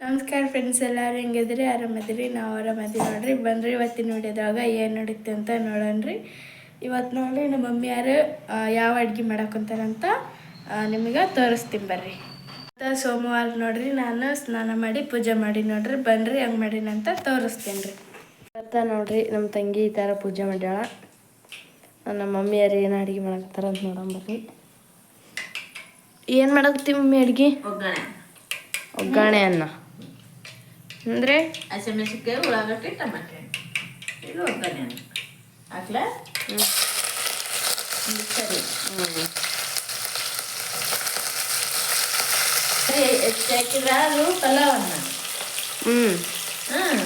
ನಮಸ್ಕಾರ ಫ್ರೆಂಡ್ಸ್ ಎಲ್ಲರೂ ಹೆಂಗಿದ್ರಿ ಆರಾಮದಿರಿ? ನಾವು ಆರಾಮದಿರಿ ನೋಡ್ರಿ. ಬಂದ್ರಿ ಇವತ್ತಿನ ವಿಡಿಯೋದಾಗ ಏನು ನಡೀತೆ ಅಂತ ನೋಡೋಣ್ರಿ. ಇವತ್ತು ನೋಡ್ರಿ ನಮ್ಮ ಮಮ್ಮಿ ಯಾರು ಯಾವ ಅಡ್ಗೆ ಮಾಡಕ್ಕಂತಾರಂತ ನಿಮಗೆ ತೋರಿಸ್ತೀನಿ ಬರ್ರಿ. ಮತ್ತು ಸೋಮವಾರ ನೋಡ್ರಿ ನಾನು ಸ್ನಾನ ಮಾಡಿ ಪೂಜೆ ಮಾಡಿ ನೋಡ್ರಿ. ಬನ್ರಿ ಹಂಗೆ ಮಾಡೀನಿ ಅಂತ ತೋರಿಸ್ತೀನಿ ರೀ ಇವತ್ತ ನೋಡ್ರಿ ನಮ್ಮ ತಂಗಿ ಈ ಥರ ಪೂಜೆ ಮಾಡ್ಯಾಳ. ನಮ್ಮ ಮಮ್ಮಿ ಯಾರು ಏನು ಅಡುಗೆ ಮಾಡಾಕತ್ತಾರ ಅಂತ ನೋಡಂಬರ್ರಿ ಏನು ಮಾಡಾಕತ್ತೀವಿ ಮಮ್ಮಿ ಅಡುಗೆ? ಒಗ್ಗರಣೆ. ಒಗ್ಗರಣೆ ಅನ್ನ ಅಂದರೆ? ಹಸಿಮೆಣಸಿನ್ಕಾಯಿ ಉಳ್ಳಾಗಡ್ಡಿ ಟಮಾಟೆ ಇದು ಒಗ್ಗರಣೆ ಹಾಕ್ಲಾ? ಸರಿ. ಸರಿ ಎಷ್ಟು ಹಾಕಿದ್ರೆ ಅದು ಪಲಾವ್ ಅನ್ನ ಹ್ಞೂ ಹಾಂ.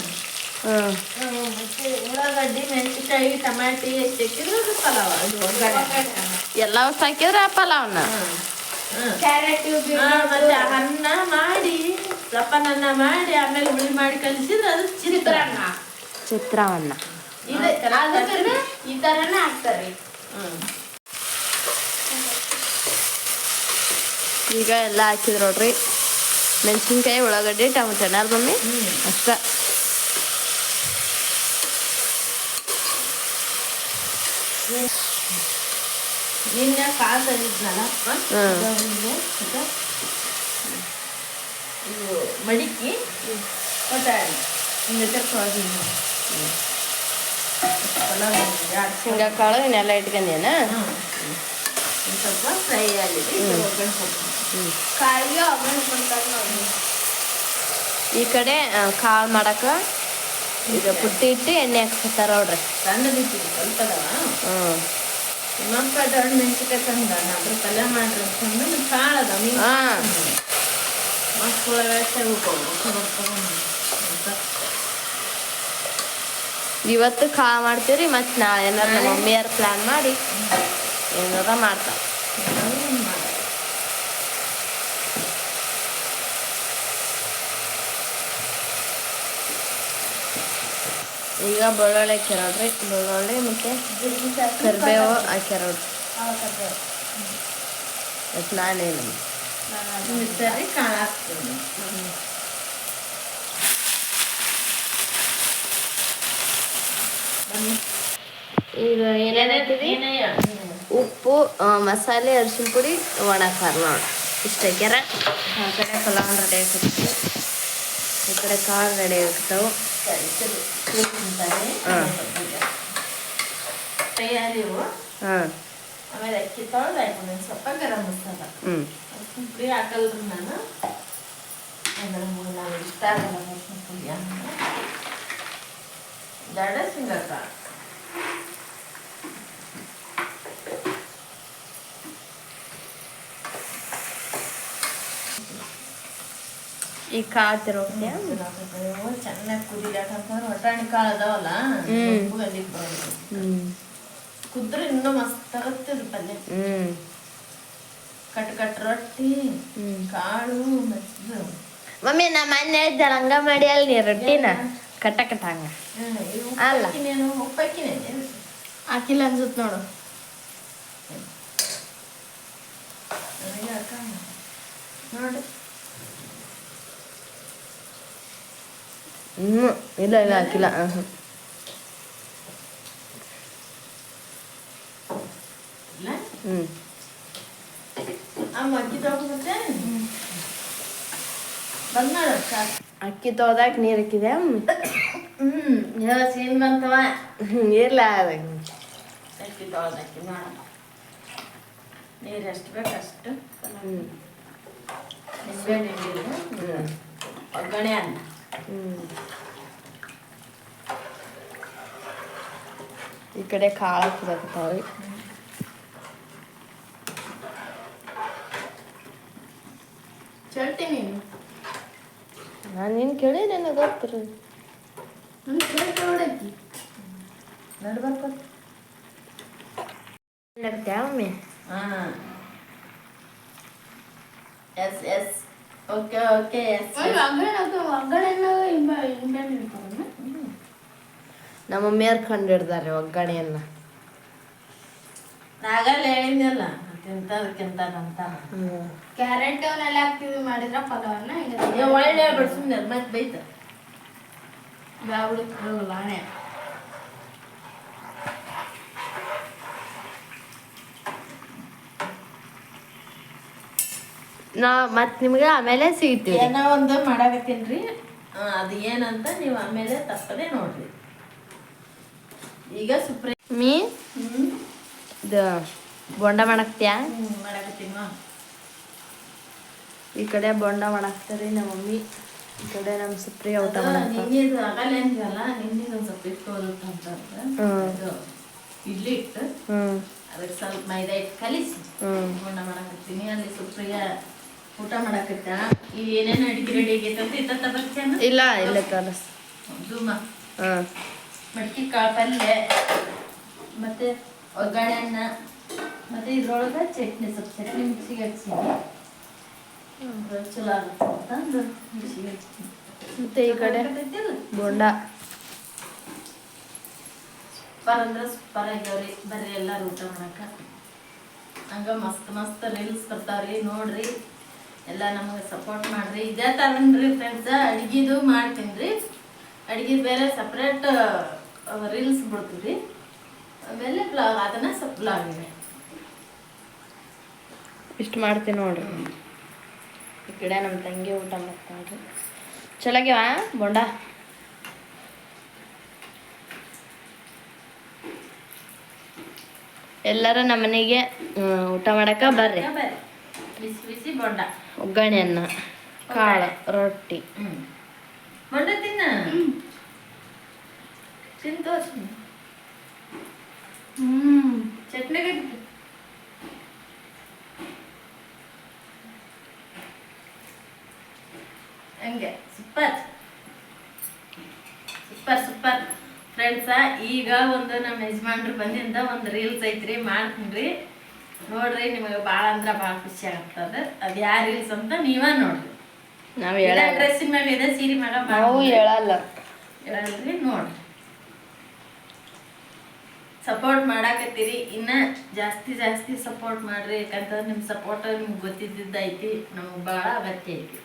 ಉಳ್ಳಾಗಡ್ಡಿ ಮೆಣಸಿನ್ಕಾಯಿ ಟಮಾಟಿ ಎಷ್ಟು ಹಾಕಿದ್ರೆ ಅದು ಪಲಾವ್ ಅದು ಒಗ್ಗರಣೆ ಎಲ್ಲ ವಸ್ತು ಹಾಕಿದ್ರೆ ಪಲಾವ್ನ ಕ್ಯಾರೆಟ್ ಮತ್ತೆ ಅನ್ನ ಮಾಡಿ ರಪ್ಪನನ್ನ ಮಾಡಿ ಆಮೇಲೆ ಹುಳಿ ಮಾಡಿ ಕಲಿಸಿದ್ರೆ ಅದು ಚಿತ್ರಾನ್ನ. ಚಿತ್ರಾನ್ನ. ಇದೆ ಈ ಥರನೇ ಹಾಕ್ತಾರೆ. ಈಗ ಎಲ್ಲ ಹಾಕಿದ್ರು ನೋಡ್ರಿ. ಮೆಣಸಿನ್ಕಾಯಿ ಉಳ್ಳಾಗಡ್ಡಿ ಟೊಮೆಟೊ ಅನ್ನಾರ ಮಮ್ಮಿ ಅಷ್ಟ. ನಿನ್ನೆ ತಂದಿದ್ನಲ್ಲ ಹ್ಮ್. ಇದು. ಶೇಂಗಾ ಕಾಳು ಇನ್ನೆಲ್ಲ ಇಟ್ಕೊಂಡೇನ. ಸ್ವಲ್ಪ ಫ್ರೈ ಆಗಿದೆ. ಈ ಕಡೆ ಕಾಳು ಮಾಡಕ ಈಗ ಪುಟ್ಟಿ ಇಟ್ಟು ಎಣ್ಣೆ ಹಾಕ್ಸ್ಕೊತಾರ ನೋಡ್ರಿ. ಹ್ಮ್. ಹ್ಞೂ ಇನ್ನೊಂದು ದೊಡ್ಡ ಮೆಣಸಿನ್ಕಾಯಿ ತಂದ ಅದ್ರ ಪಲ್ಯ ಮಾಡ್ರಿ ಅಂತಂದು ಕಾಳು. ಮಕ್ಕಳ ವ್ಯವಸ್ಥೆ ಇವತ್ತು ಕಾಳು ಮಾಡ್ತೀರಿ ಮತ್ತೆ ನಾಳೆ ಏನಾರ ಮಮ್ಮಿಯಾರು ಪ್ಲ್ಯಾನ್ ಮಾಡಿ ಏನಾರ ಮಾಡ್ತಾವ? ಈಗ ಬೆಳ್ಳುಳ್ಳಿ ಹಾಕ್ಯಾರ ನೋಡ್ರಿ ಬೆಳ್ಳುಳ್ಳಿ ಮತ್ತು ಕರಿಬೇವು ಹಾಕ್ಯಾರಲ್ರಿ. ಮತ್ತು ನಾನೇನು ಈಗ ಏನೇನು ಹಾಕಿದಿ ಉಪ್ಪು ಮಸಾಲೆ, ಅರಿಶಿನ ಪುಡಿ, ಒಣ ಖಾರ ನೋಡಿ. ಇಷ್ಟು ಹಾಕ್ಯಾರ? ಆ ಕಡೆ ಪಲಾವ್ ರೆಡಿ ಆಗ್ತೈತಿ ಈ ಕಡೆ ಕಾಳು ರೆಡಿ ಆಗ್ತಾವೆ ತಯಾರಿವು ಆಮೇಲೆ ಅಕ್ಕಿ ತೊಳೆದು ಹಾಕೊಂಡು ಸ್ವಲ್ಪ ಗರಂ ಮಸಾಲ. ಪುಡಿ ಹಾಕಲ್ರಿ ನಾನು. ಅಂದ್ರೆ ಮೂಲ ಇಷ್ಟ ಆಗಲ್ಲ ಪುಡಿ ಈಗ ಕಾಳು ತಿರೋಗ್ತೀಯ ಚೆನ್ನಾಗಿ ಕುದಿ ಯಾಕಂತಂದ್ರೆ ಕಾಳು ಅದಾವಲ್ಲ ಹ್ಮ್. ಉಪ್ಪುಗಲ್ಲಿ ಬರೋದು. ಹ್ಞೂ ಕುದ್ರೆ ಇನ್ನೂ ಮಸ್ತ್ ಆಗತ್ತಿದ್ರು ಪಲ್ಯ. ಹ್ಞೂ ಕಟ್ ಕಟ್ ರೊಟ್ಟಿ ಹ್ಞೂ ಕಾಳು ಮತ್ತು ಮಮ್ಮಿ ನಾ ಮೊನ್ನೆ ಹೇಳ್ದಲ್ಲ ಹಂಗ. ಮಾಡಿ ಅಲ್ಲಿ. ನೀ ರೊಟ್ಟಿನ ಕಟ್ಟ ಕಟ್ಟ ಹಂಗ ಅಲ್ಲ. ಹಾಕಿಲ್ಲ ಅನ್ಸುತ್ತೆ ನೋಡು. ನೋಡಿ. ಹ್ಞೂ ಇಲ್ಲ ಇಲ್ಲ ಹಾಕಿಲ್ಲ ಹ್ಞೂ ಇಲ್ಲ ಹ್ಞೂ ಅಕ್ಕಿ ತೋದಾಕ ನೀರು ಹಾಕಿದೆ ಹ್ಞೂ ಬಂತವ ಇರ್ಲ ಅಕ್ಕಿ ತೊಳ್ದಾಕಿ ಮಾಡ ನೀರು ಎಷ್ಟು ಬೇಕು ಅಷ್ಟು ಹ್ಞೂ ಒಗ್ಗರಣೆ ಅನ್ನ ಈ ಕಡೆ ಕಾಳು ಹಾಕಿದಾಕತ್ತಾವೆ ಚಲ್ತಿ ನೀನು ನಾನು ಏನು ಕೇಳಿ ನನಗೆ ಗೊತ್ತಿರ ನಡ್ಬರ್ಕ ಒಮ್ಮೆ ಹಾಂ yes yes okay okay yes ನಮ್ಮ ಮಮ್ಮಿಯವ್ರು ಕಂಡು ಹಿಡ್ದಾರೆ ಒಗ್ಗರಣೆಯನ್ನ. ನಾಗಲ್ಲ ಹೇಳಿದ್ನಲ್ಲ ತಿಂತದಕ್ಕಿಂತ ಅಂತ ಕ್ಯಾರೆಟ್ ಅವನ್ನೆಲ್ಲ ಹಾಕ್ತೀವಿ ಮಾಡಿದ್ರ ಪಲಾವನ್ನ ಒಳ್ಳೆ ಬಿಡ್ ಸುಮ್ಮನೆ ಮತ್ತೆ ಬೈತ ಬ್ಯಾಬಿಡು ಬರೋಲ್ಲ ಹಣೆ ನಾ ಮತ್ ನಿಮ್ಗೆ ಆಮೇಲೆ ಸಿಗ್ತೀವಿ ಏನೋ ಒಂದು ಮಾಡಾಕತ್ತೀನ್ರಿ ಆ, ಅದು ಏನಂತ ನೀವು ಆಮೇಲೆ ತಪ್ಪದೆ ನೋಡ್ರಿ. ಈಗ ಸುಪ್ರೀಂ ಮೀ ಇದು ಬೋಂಡ ಮಾಡಕ್ತ್ಯಾ ಮಾಡಾಕತ್ತೀನಿ ಈ ಕಡೆ ಬೊಂಡ ಮಾಡಾಕ್ತಾರೆ ನಮ್ಮ ಮಮ್ಮಿ. ಈ ಕಡೆ ನಮ್ಮ ಸುಪ್ರಿಯ ಊಟ ಮಾಡಾಕ ನಿನ್ನೆದು ಆಗಲ್ಲ ಅಂತೀವಲ್ಲ ನಿನ್ನೆದು ಒಂದು ಸ್ವಲ್ಪ ಇಟ್ಕೋಬೇಕು ಅಂತ ಇಡ್ಲಿ ಇಟ್ಟು ಅದಕ್ಕೆ ಸ್ವಲ್ಪ ಮೈದಾ ಇಟ್ಟು ಕಲಿಸಿ. ಹ್ಮ್. ಬೋಂಡ ಮಾಡಾಕತ್ತೀನಿ ಅಲ್ಲಿ ಸುಪ್ರಿಯ ಊಟ ಮಾಡಕತ್ತಾ? ಈಗ ಏನೇನು ಅಡಿಗೆ ರೆಡಿ ಆಗೈತೆ ಅಂತ ಇತ್ತ ಬರ್ತೀನ ಇಲ್ಲ ಇಲ್ಲ ಕಲಸ್ ಧೂಮ ಹಾಂ. ಮಟ್ಕಿ ಕಾಳು ಪಲ್ಯ ಮತ್ತೆ ಒಗ್ಗರಣೆ ಅನ್ನ ಮತ್ತೆ ಇದ್ರೊಳಗೆ ಚಟ್ನಿ ಸ್ವಲ್ಪ ಚಟ್ನಿ ಮಿಕ್ಸಿಗೆ ಹಚ್ಚಿನಿ. ಚಲೋ ಆಗುತ್ತೆ ಅಂತಂದು ಮಿಕ್ಸಿಗೆ ಹಚ್ಚಿನಿ. ಮತ್ತೆ ಈ ಕಡೆ? ಬೋಂಡ. ಸೂಪರ್ ಅಂದ್ರೆ ಸೂಪರ್ ಆಗ್ಯಾವ್ರಿ. ಬರ್ರಿ ಎಲ್ಲಾರು ಊಟ ಮಾಡಕ. ಹಂಗ ಮಸ್ತ್ ಮಸ್ತ್ ರೀಲ್ಸ್ ಬರ್ತಾವ್ರಿ. ನೋಡ್ರಿ. ಎಲ್ಲ ನಮಗೆ ಸಪೋರ್ಟ್ ಮಾಡ್ರಿ. ಇದೇ ತರನ್ರಿ ಫ್ರೆಂಡ್ಸ್ ಅಡಿಗೆದು ಮಾಡ್ತೀನಿ ರೀ ಅಡಿಗೆ ಬೇರೆ ಸಪ್ರೇಟ್ ರೀಲ್ಸ್ ಬಿಡ್ತೀವಿ ಆಮೇಲೆ ಬ್ಲಾಗ್ ಅದನ್ನ ಸ್ವಲ್ಪ ಬ್ಲಾಗ್ ಇದೆ ಇಷ್ಟು ಮಾಡ್ತೀನಿ ನೋಡ್ರಿ. ಈ ಕಡೆ ನಮ್ಮ ತಂಗಿ ಊಟ ಮಾಡ್ತಾಳ್ರಿ. ಚಲಾಗ್ಯವ ಬೋಂಡ? ಎಲ್ಲರೂ ನಮ್ಮನೆಗೆ ಊಟ ಮಾಡಕ ಬರ್ರಿ. ಬರ್ರಿ. ಬಿಸಿ ಬಿಸಿ ಬೊಂಡ. ಒಗ್ಗರಣೆ ಅನ್ನ ಕಾಳು ರೊಟ್ಟಿ. ಬೊಂಡ ತಿನ್ನ. ತಿನ್ ತೋರ್ಸಿ ಹ್ಮ್. ಚಟ್ನಿಗೆ ಹಂಗೆ ಸೂಪರ್. Super super. ಫ್ರೆಂಡ್ಸ ಈಗ ಒಂದು ನಮ್ಮ ಯಜಮಾನ್ರು ಬಂದಿಂದ ಒಂದು ರೀಲ್ಸ್ ಐತ್ರಿ ಮಾಡ್ತೀನಿ ನೋಡ್ರಿ ನಿಮಗೆ ಭಾಳ ಅಂದ್ರ ಭಾಳ ಖುಷಿ ಆಗ್ತದ. ಅದು ಯಾರ ರೀಲ್ಸ್ ಅಂತ ನೀವ ನೋಡ್ರಿ. ನಾವು ಡ್ರೆಸ್ ಡ್ರೆಸ್ಸಿನ ಮ್ಯಾಗ ಇದೆ ಸೀರೆ ಮ್ಯಾಗ ನಾವು ಹೇಳಲ್ಲ. ಹೇಳಲ್ರಿ ನೋಡ್ರಿ. ಸಪೋರ್ಟ್ ಮಾಡಾಕತ್ತೀರಿ. ಇನ್ನ ಜಾಸ್ತಿ ಜಾಸ್ತಿ ಸಪೋರ್ಟ್ ಮಾಡ್ರಿ. ಯಾಕಂತಂದ್ರೆ ನಿಮ್ಮ ಸಪೋರ್ಟ್ ನಿಮ್ಗೆ ಗೊತ್ತಿದ್ದೈತಿ ನಮಗೆ ಭಾಳ ಅಗತ್ಯ ಐತಿ.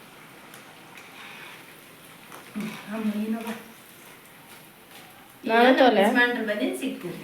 ಮಾಡ್ರಿ ಬನ್ನಿ ಸಿಗ್ತೀನಿ.